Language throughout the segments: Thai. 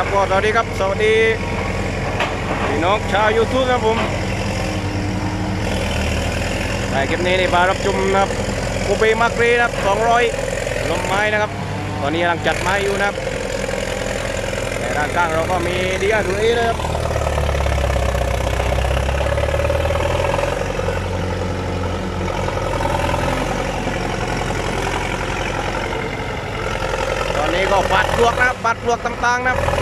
ครับก็สวัสดีครับสวัสดีพี่น้องชาวยูทูบครับผมในคลิปนี้นี่มารับชมนะครับกูเปมากรีนะครับ200ลมไม้นะครับ ตอนนี้กำลังจัดไม้อยู่นะครับในด้านข้างเราก็มีดีอาร์ทูเอนะครับตอนนี้ก็ปัดพวกนะครับปัดพวกต่างๆนะครับ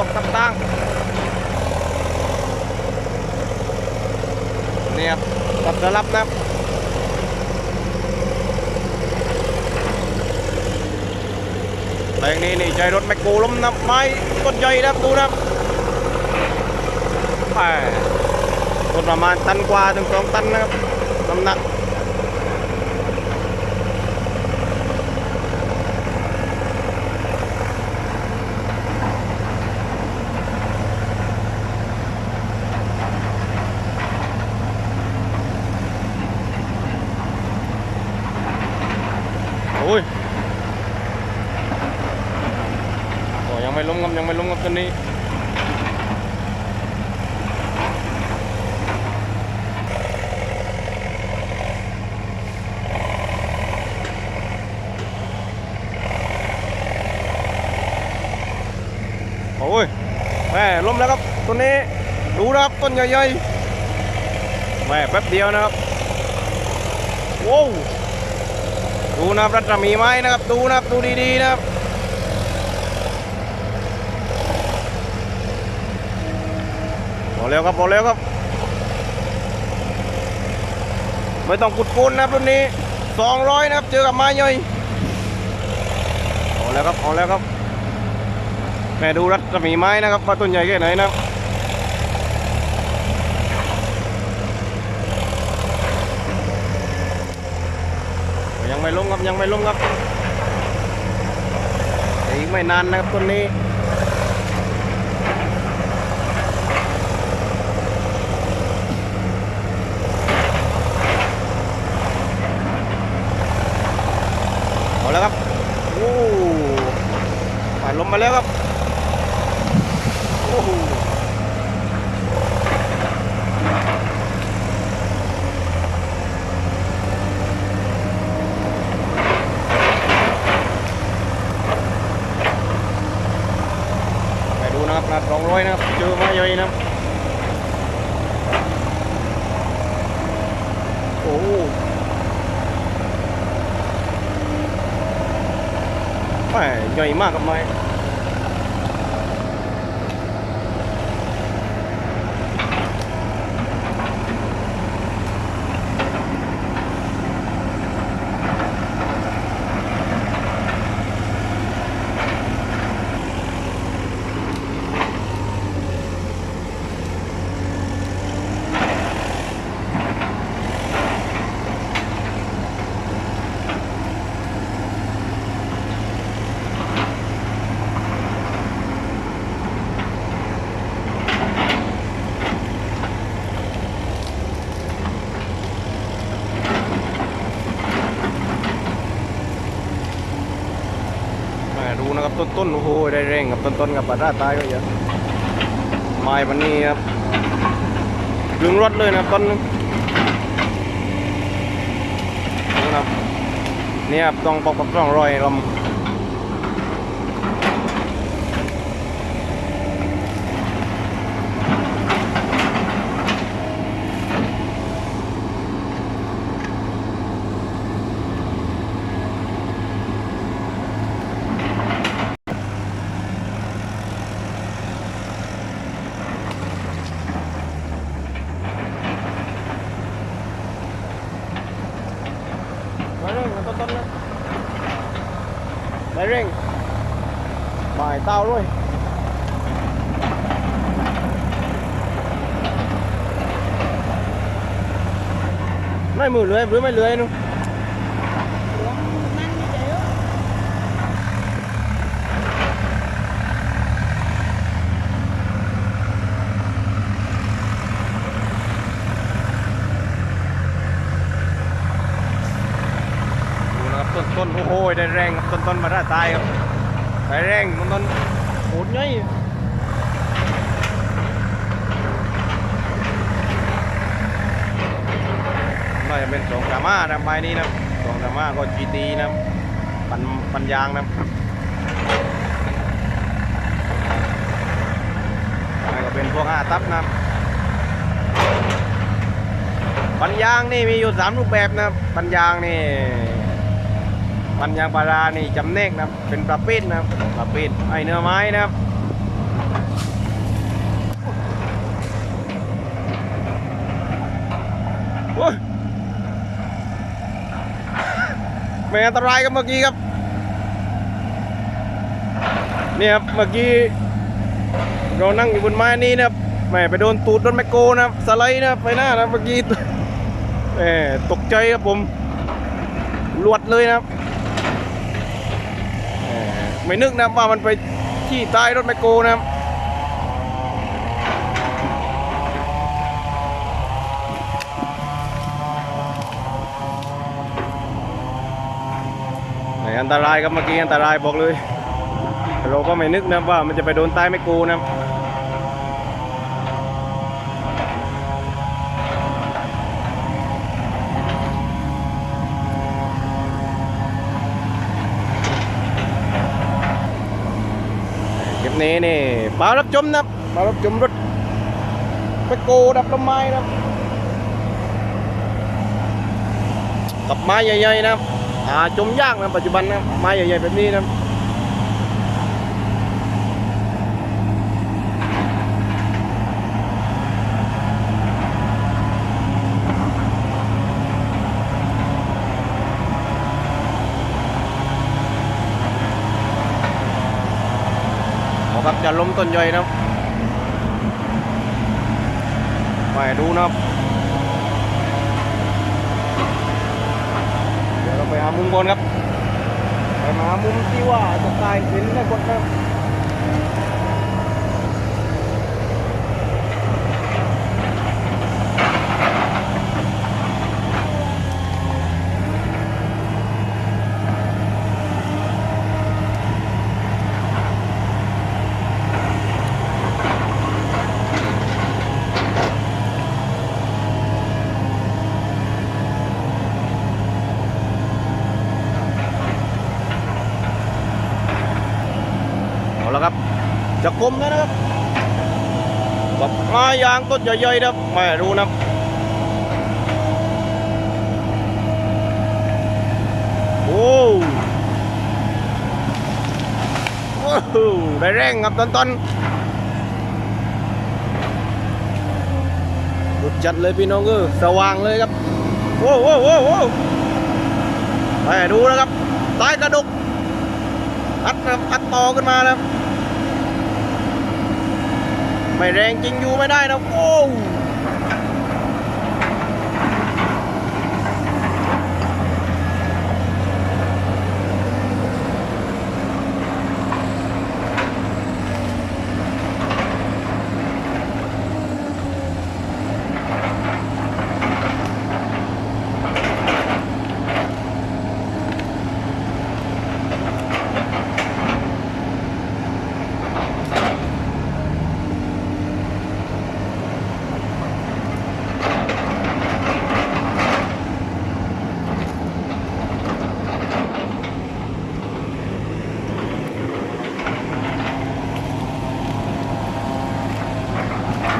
วกต่างๆเนี่ยครับปัดสลับนะครับแปลงนี้นี่ใช้รถแมคโครล้มนับไม้ต้นใหญ่นะดูนะครับแหม่ต้นประมาณตันกว่าถึงสองตันนะครับน้ำหนักโอ้ยโอ้ยังไม่ล้ม ครับยังไม่ล้มครับตัวนี้โอ้ยแม่ล้มแล้วครับต้นนี้ดูนะครับต้นใหญ่ๆแม่แป๊บเดียวนะครับว้าวดูนะครับรัตมีไม้นะครับ ดูนะครับ ดูดีๆนะครับพอ แล้วครับพอแล้วครับ ไม่ต้องขุดปูนนะครับรุ่นนี้200นะครับ เจอกับไม้ใหญ่พอาแล้วครับพอาแล้วครับแม่ดูรัศมีไม้นะครับว่าต้นใหญ่แค่ไหนนะครับยังไม่ล้มครับยังไม่ล้มครับอีกไม่นานนะครับต้นนี้ แล้วครับโอ้ผ่านลมมาแล้วครับโอ้โหไปดูนะครับนัดสองร้อยนะครับเจอมาใหญ่นะครับโอ้โห แหม่ใหญ่มากกับไม้ ต้นๆโอ้โหได้เร่งกับต้นๆกับปัดด้าตายก็เยอะไม้วันนี้ครับลึงรถเลยนะต้นนึงนะครับเนี่ยต้องปอกปอกร่องรอยลำได้เร่งกับต้นต้นๆนะ ได้เร่งหมายเต้าด้วยไม่มือเลื้อยหรือไม่เลื้อยนู่น ต้นโอ้โหได้แรงครับต้นต้นมาได้ตายครับได้แรงต้นต้นโหดง่ายน่าจะเป็นสองดราม่านะใบนี้นะสองดราม่าก็จีตีนะปันปันยางนะแล้วก็เป็นพวกอาตับนะปัญญางนี่มีอยู่สามรูปแบบนะปัญญางนี่ ปัญญางปลารานี่จำแนกนะครับเป็นประเภทนะครับประเภทไอเนื้อไม้นะครับโอ้ยไม่อันตรายครับเมื่อกี้ครับเนี่ยครับเมื่อกี้เรานั่งอยู่บนไม้นี้นะครับแหม่ไปโดนตูดโดนแมคโครนะครับสไลด์นะครับไปหน้านะครับเมื่อกี้แหมตกใจครับผมหลวดเลยนะครับแหม ไม่นึกนะว่ามันไปที่ใต้รถไมโครนะครับแหมอันตรายครับเมื่อกี้อันตรายบอกเลยเราก็ไม่นึกนะว่ามันจะไปโดนใต้ไมโครนะ ลิปนี้นี่ปลารับชมนะครับปลารับชมรถไปโกดับลมไม้นะครับกับไม้ใหญ่ๆนะครับหาจมยากนะปัจจุบันนะไม้ใหญ่ๆแบบนี้นะ ครับอครับจะล้มต้นย่อยนะไปดูนะเดี๋ยวเราไปหามุมบอนครับ ไปหามุมที่ว่าจะตายเห็นได้กดนะครับเอาละครับ จะกลมแล้วนะครับกับไม้ยางต้นใหญ่ๆนะครับไม่รู้นะโอ้โอ้โหได้แรงครับตอนตอนหลุดจัดเลยพี่น้องเออสว่างเลยครับโว้โว้โว้โว้ไม่ดูนะครับใต้กระดุกอัดอัดต่อขึ้นมาแล้ว ไม่แรงจริงอยู่ไม่ได้นะโอ้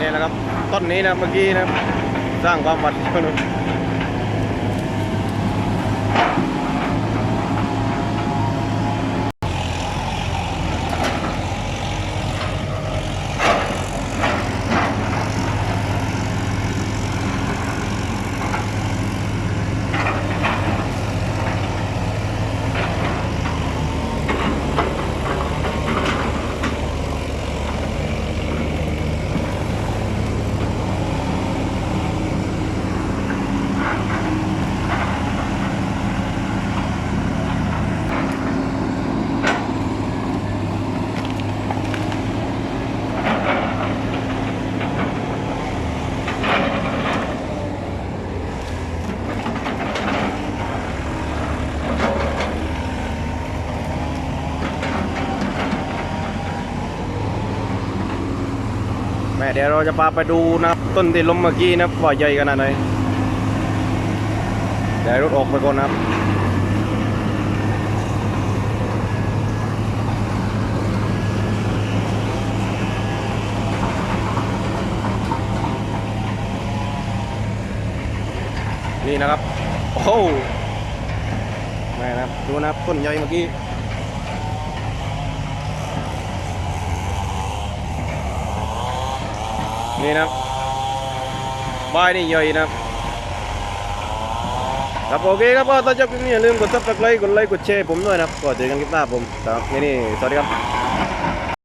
นี่แหละครับต้นนี้นะเมื่อกี้นะสร้างความหวัดเสียวนะ เดี๋ยวเราจะพาไปดูนะครับต้นที่ล้มเมื่อกี้นะว่าใหญ่ขนาดไหนเดี๋ยวรถออกไปก่อนนะครับนี่นะครับ โอ้โหแม่นะครับดูนะครับต้นใหญ่เมื่อกี้ นี่นะบายนี่ใหญ่นะครับครับโอเคครับก็ถ้าชอบคลิปนี้อย่าลืมกดซับสไครต์กดไลค์กดแชร์ผมด้วยนะครับก็เจอกันคลิปหน้าผมครับนี่นี่สวัสดีครับ